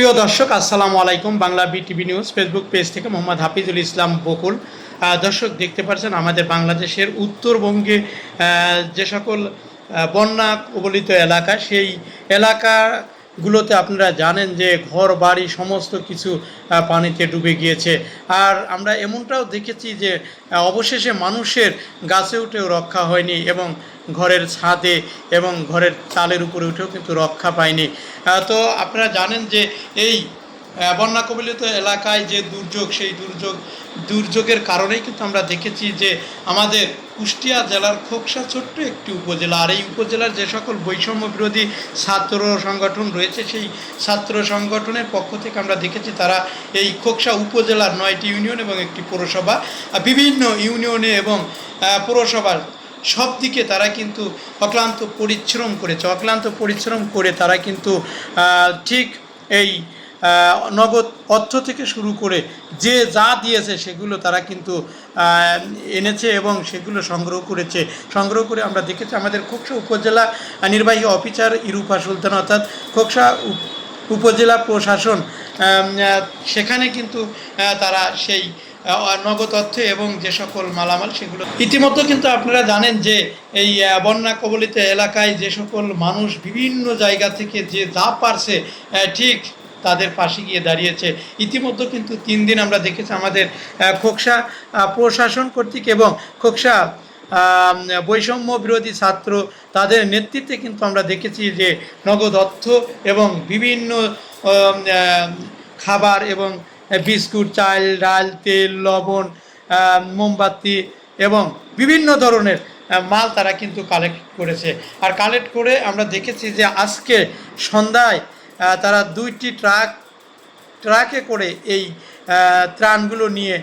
প্রিয় দর্শক, আসসালামু আলাইকুম। Bangla BTV news Facebook page থেকে মোহাম্মদ হাফিজুল ইসলাম বকুল। দর্শক, দেখতে পাচ্ছেন আমাদের বাংলাদেশের উত্তরবঙ্গে যে সকল বন্যা কবলিত এলাকা, সেই এলাকাগুলোতে আপনারা জানেন যে ঘর, বাড়ি সমস্ত কিছু পানিতে ডুবে গিয়েছে। আর আমরা এমনটাও দেখেছি যে অবশেষে মানুষের গাছে উঠেও রক্ষা হয়নি এবং ঘরের ছাদে এবং ঘরের তালের উপরে উঠেও কিন্তু রক্ষা পায়নি। তো আপনারা জানেন যে এই বন্যা কবলিত এলাকায় যে দুর্যোগ, সেই দুর্যোগ, দুর্যোগের কারণেই কিন্তু আমরা দেখেছি যে আমাদের কুষ্টিয়া জেলার খোকসা ছোট্ট একটি উপজেলা। আর এই উপজেলার যে সকল বৈষম্য বিরোধী ছাত্র সংগঠন রয়েছে, সেই ছাত্র সংগঠনের পক্ষ থেকে আমরা দেখেছি তারা এই খোকসা উপজেলার নয়টি ইউনিয়ন এবং একটি পৌরসভা। বিভিন্ন ইউনিয়নে এবং পৌরসভার সব দিকে তারা কিন্তু অক্লান্ত পরিশ্রম করেছে। অক্লান্ত পরিশ্রম করে তারা কিন্তু ঠিক এই নগদ অর্থ থেকে শুরু করে যে যা দিয়েছে সেগুলো তারা কিন্তু এনেছে এবং সেগুলো সংগ্রহ করেছে। সংগ্রহ করে আমরা দেখেছি আমাদের খোকসা উপজেলা নির্বাহী অফিসার ইরুফা সুলতান, অর্থাৎ খোকসা উপজেলা প্রশাসন সেখানে কিন্তু তারা সেই নগদ অর্থ এবং যে সকল মালামাল সেগুলো ইতিমধ্যে কিন্তু আপনারা জানেন যে এই বন্যা কবলিত এলাকায় যে সকল মানুষ বিভিন্ন জায়গা থেকে যে যা পারছে ঠিক তাদের পাশে গিয়ে দাঁড়িয়েছে। ইতিমধ্যে কিন্তু তিন দিন আমরা দেখেছি আমাদের খোকসা প্রশাসন কর্তৃক এবং খোকসা বৈষম্য বিরোধী ছাত্র তাদের নেতৃত্বে কিন্তু আমরা দেখেছি যে নগদ অর্থ এবং বিভিন্ন খাবার এবং বিস্কুট, চাল, ডাল, তেল, লবণ মোমবাতি এবং বিভিন্ন ধরনের মাল তারা কিন্তু কালেক্ট করেছে। আর কালেক্ট করে আমরা দেখেছি যে আজকে সন্ধ্যায় তারা দুইটি ট্রাক ট্রাকে করে এই ত্রাণগুলো নিয়ে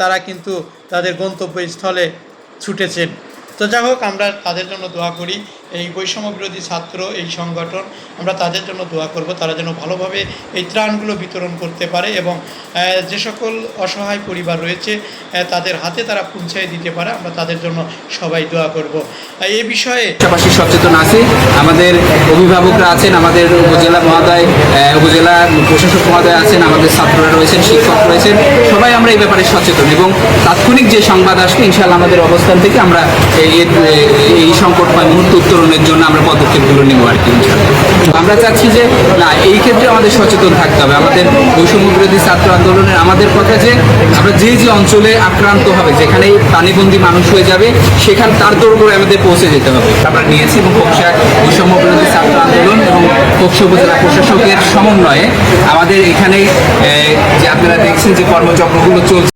তারা কিন্তু তাদের গন্তব্যস্থলে ছুটেছেন। তো যাই হোক, আমরা তাদের জন্য দোয়া করি। এই বৈষম্য বিরোধী ছাত্র, এই সংগঠন, আমরা তাদের জন্য দোয়া করব, তারা যেন ভালোভাবে এই ত্রাণগুলো বিতরণ করতে পারে এবং যে সকল অসহায় পরিবার রয়েছে তাদের হাতে তারা পৌঁছায় দিতে পারে, আমরা তাদের জন্য সবাই দোয়া করব। এই বিষয়ে পাশাপাশি সচেতন আছে। আমাদের অভিভাবকরা আছেন, আমাদের উপজেলা মহোদয় উপজেলা প্রশাসক মহোদয় আছেন, আমাদের ছাত্ররা রয়েছেন, শিক্ষক রয়েছেন, সবাই আমরা এই ব্যাপারে সচেতন এবং তাৎক্ষণিক যে সংবাদ আসবে ইনশাল্লাহ আমাদের অবস্থান থেকে আমরা এই- সংকট বা মুহূর্ত উত্তরণের জন্য আমরা পদক্ষেপগুলো নেব আর কি ইনশাল্লাহ আমরা চাচ্ছি যে, না, এই ক্ষেত্রে আমাদের সচেতন থাকতে হবে। আমাদের বৈষম্য বিরোধী ছাত্র আন্দোলনের আমাদের কথা যে, আমরা যে যে অঞ্চলে আক্রান্ত হবে যেখানে পানিবন্দী মানুষ হয়ে যাবে, সেখান তার দৌড় করে আমাদের পৌঁছে যেতে হবে। আমরা নিয়েছি এবং কক্সা বৈষম্য বিরোধী ছাত্র আন্দোলন এবং কক্সা উপজেলা প্রশাসকের সমন্বয়ে আমাদের এখানে যে আপনারা দেখছেন যে কর্মচক্রগুলো চলছে